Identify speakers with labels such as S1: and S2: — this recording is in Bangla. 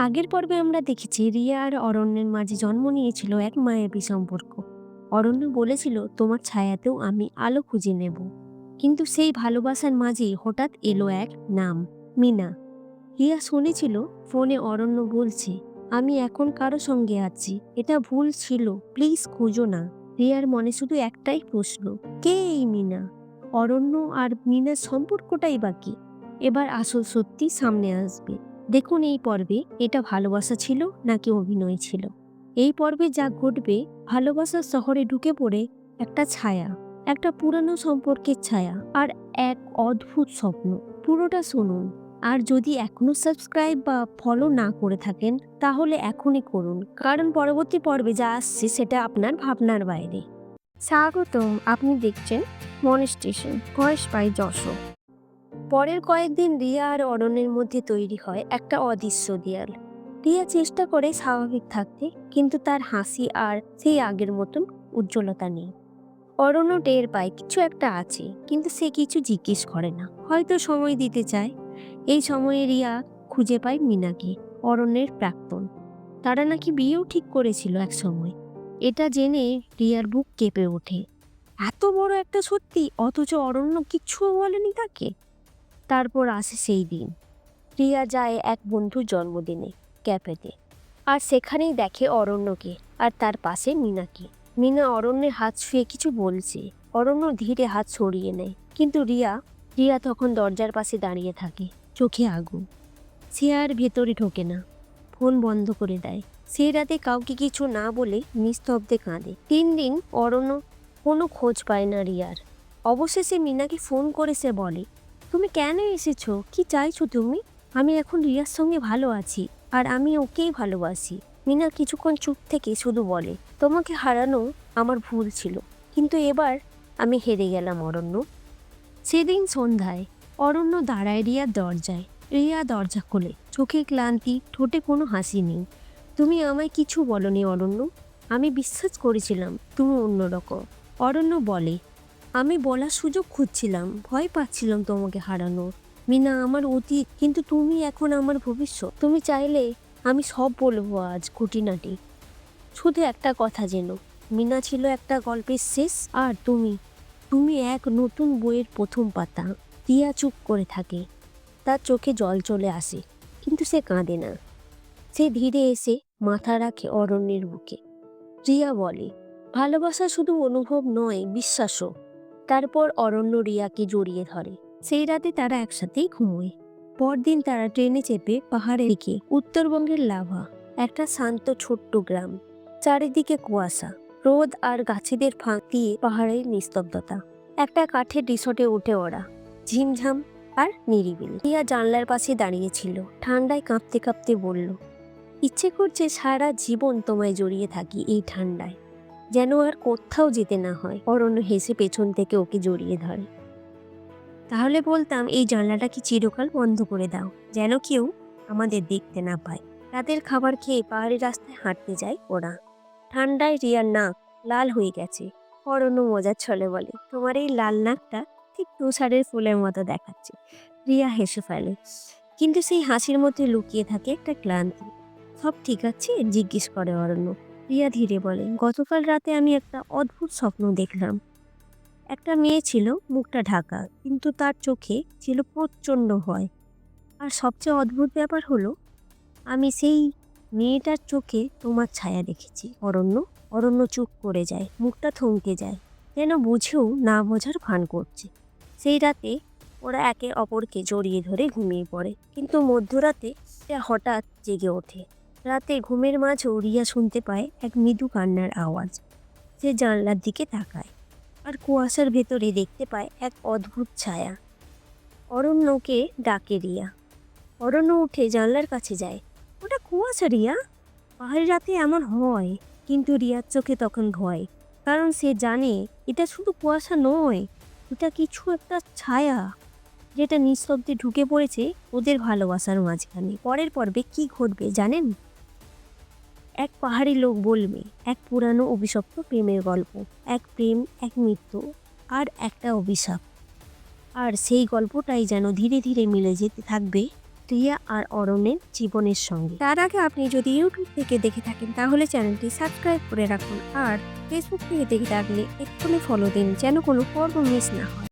S1: আগের পর্বে আমরা দেখেছি রিয়া আর অরণ্যের মাঝে জন্ম নিয়েছিল এক মায়াবী সম্পর্ক। অরণ্য বলেছিল, তোমার ছায়াতেও আমি আলো খুঁজে নেব। কিন্তু সেই ভালোবাসার মাঝেই হঠাৎ এলো এক নাম, মিনা। রিয়া শুনেছিল, ফোনে অরণ্য বলছে, আমি এখন কারও সঙ্গে আছি, এটা ভুল ছিল, প্লিজ খুঁজো না। রিয়ার মনে শুধু একটাই প্রশ্ন, কে এই মিনা? অরণ্য আর মিনার সম্পর্কটাই বাকি এবার আসল সত্যি সামনে আসবে। দেখুন এই পর্বে এটা ভালোবাসা ছিল নাকি অভিনয় ছিল? এই পর্বে যা ঘটবে ভালোবাসার শহরে ঢুকে পড়ে একটা ছায়া, একটা পুরানো সম্পর্কের ছায়া আর এক অদ্ভুত স্বপ্ন। পুরোটা শুনুন। আর যদি এখনও সাবস্ক্রাইব বা ফলো না করে থাকেন, তাহলে এখনই করুন। কারণ পরবর্তী পর্বে যা আসছে সেটা আপনার ভাবনার বাইরে। স্বাগতম। আপনি দেখছেন মন স্টেশন ভয়েস বাই যশো পরের কয়েকদিন রিয়া আর অরণ্যের মধ্যে তৈরি হয় একটা অদৃশ্য দেয়াল। রিয়া চেষ্টা করে স্বাভাবিক থাকতে, কিন্তু তার হাসি আর সেই আগের মতন উজ্জ্বলতা নেই। অরণ্য টের পায় কিছু একটা আছে, কিন্তু সে কিছু জিজ্ঞেস করে না। হয়তো সময় দিতে চায়। এই সময়ে রিয়া খুঁজে পায় মিনাকে, অরণ্যের প্রাক্তন। তারা নাকি বিয়েও ঠিক করেছিল এক সময়। এটা জেনে রিয়ার বুক কেঁপে ওঠে। এত বড় একটা সত্যি, অথচ অরণ্য কিচ্ছুও বলেনি তাকে। তারপর আসে সেই দিন। রিয়া যায় এক বন্ধুর জন্মদিনে, ক্যাফেতে। আর সেখানেই দেখে অরণ্যকে, আর তার পাশে মিনাকে। মিনা অরণ্যের হাত ছুঁয়ে কিছু বলছে। অরণ্য ধীরে হাত সরিয়ে নেয়। কিন্তু রিয়া রিয়া তখন দরজার পাশে দাঁড়িয়ে থাকে, চোখে আগুন। সে আর ভেতরে ঢোকে না। ফোন বন্ধ করে দেয়। সেই রাতে কাউকে কিছু না বলে নিস্তব্ধে কাঁদে। তিন দিন অরণ্য কোনো খোঁজ পায় না রিয়ার। অবশেষে মিনাকে ফোন করে সে বলে তুমি কেন এসেছ? কি চাইছো তুমি? আমি এখন রিয়ার সঙ্গে ভালো আছি, আর আমি ওকেই ভালোবাসি। মিনা কিছুক্ষণ চুপ থেকে শুধু বলে, তোমাকে হারানো আমার ভুল ছিল, কিন্তু এবার আমি হেরে গেলাম, অরণ্য। সেদিন সন্ধ্যায়, অরণ্য দাঁড়ায় রিয়ার দরজায়। রিয়া দরজা খোলে। চোখে ক্লান্তি, ঠোঁটে কোনো হাসি নেই। তুমি আমায় কিছু বলনি, অরণ্য। আমি বিশ্বাস করেছিলাম তুমি অন্যরকম। অরণ্য বলে আমি বলার সুযোগ খুঁজছিলাম, ভয় পাচ্ছিলাম তোমাকে হারানো মিনা, আমার অতীত, কিন্তু তুমি এখন আমার ভবিষ্যৎ। তুমি চাইলে আমি সব বলব আজ, খুঁটিনাটি। শুধু একটা কথা যেন মিনা ছিল একটা গল্পের শেষ, আর তুমি তুমি এক নতুন বইয়ের প্রথম পাতা টিয়া চুপ করে থাকে। তার চোখে জল চলে আসে, কিন্তু সে কাঁদে না। সে ধীরে এসে মাথা রাখে অরণ্যের বুকে। রিয়া বলে, ভালোবাসা শুধু অনুভব নয়, বিশ্বাসও। তারপর অরণ্য রিয়াকে জড়িয়ে ধরে। সেই রাতে তারা একসাথেই ঘুমোয়। পরদিন তারা ট্রেনে চেপে পাহাড়ে দিকে, উত্তরবঙ্গের লাভা, একটা শান্ত ছোট্ট গ্রাম, চারিদিকে কুয়াশা, রোদ আর গাছেদের ফাঁক দিয়ে পাহাড়ের নিস্তব্ধতা। একটা কাঠের রিসোর্টে উঠে ওরা, ঝিমঝাম আর নিরিবিলি। রিয়া জানলার পাশে দাঁড়িয়েছিল, ঠান্ডায় কাঁপতে কাঁপতে বলল, ইচ্ছে করছে সারা জীবন তোমায় জড়িয়ে থাকি এই ঠান্ডায়। যেন আর কোথাও যেতে না হয়। অরণ্য হেসে পেছন থেকে ওকে জড়িয়ে ধরে। তাহলে বলতাম, এই জানলাটা কি চিরকাল বন্ধ করে দাও, যেন কেউ আমাদের দেখতে না পায়। রাতের খাবার খেয়ে পাহাড়ি রাস্তায় হাঁটতে যায় ওরা। ঠান্ডায় রিয়ার নাক লাল হয়ে গেছে। অরণ্য মজার ছলে বলে, তোমার এই লাল নাকটা ঠিক তুষারের ফুলের মতো দেখাচ্ছে। রিয়া হেসে ফেলে। কিন্তু সেই হাসির মধ্যে লুকিয়ে থাকে একটা ক্লান্তি। সব ঠিক আছে? জিজ্ঞেস করে অরণ্য। রিয়া ধীরে বলে, গতকাল রাতে আমি একটা অদ্ভুত স্বপ্ন দেখলাম। একটা মেয়ে ছিল মুখটা ঢাকা, কিন্তু তার চোখে ছিল প্রচণ্ড ভয়। আর সবচেয়ে অদ্ভুত ব্যাপার হলো, আমি সেই মেয়েটার চোখে তোমার ছায়া দেখেছি। অরণ্য অরণ্য চুপ করে যায়, মুখটা থমকে যায়, যেন বুঝেও না বোঝার ভান করছে। সেই রাতে ওরা একে অপরকে জড়িয়ে ধরে ঘুমিয়ে পড়ে, কিন্তু মধ্যরাতে সে হঠাৎ জেগে ওঠে। রাতে ঘুমের মাঝেও রিয়া শুনতে পায় এক মৃদু কান্নার আওয়াজ। সে জানলার দিকে তাকায় আর কুয়াশার ভেতরে দেখতে পায় এক অদ্ভুত ছায়া। অরণ্যকে ডাকে রিয়া। অরণ্য উঠে জানলার কাছে যায়। ওটা কুয়াশা রিয়া? পাহাড়ি রাতে এমন হয়, কিন্তু রিয়ার চোখে তখন ভয়, কারণ সে জানে এটা শুধু কুয়াশা নয়, এটা কিছু একটা ছায়া, যেটা নিঃশব্দে ঢুকে পড়েছে ওদের ভালোবাসার মাঝখানে। পরের পর্বে কি ঘটবে জানেন? এক পাহাড়ি লোক বলবে, এক পুরানো অভিশপ্ত প্রেমের গল্প, এক প্রেম, এক মৃত্যু, আর একটা অভিশাপ। আর সেই গল্পটাই যেন ধীরে ধীরে মিলে যেতে থাকবে প্রিয়া আর অরণ্যের জীবনের সঙ্গে। তার আগে আপনি যদি ইউটিউব থেকে দেখে থাকেন, তাহলে চ্যানেলটি সাবস্ক্রাইব করে রাখুন। আর ফেসবুক থেকে দেখে থাকলে এক্ষুনি ফলো দিন, যেন কোনো পর্ব মিস না হয়।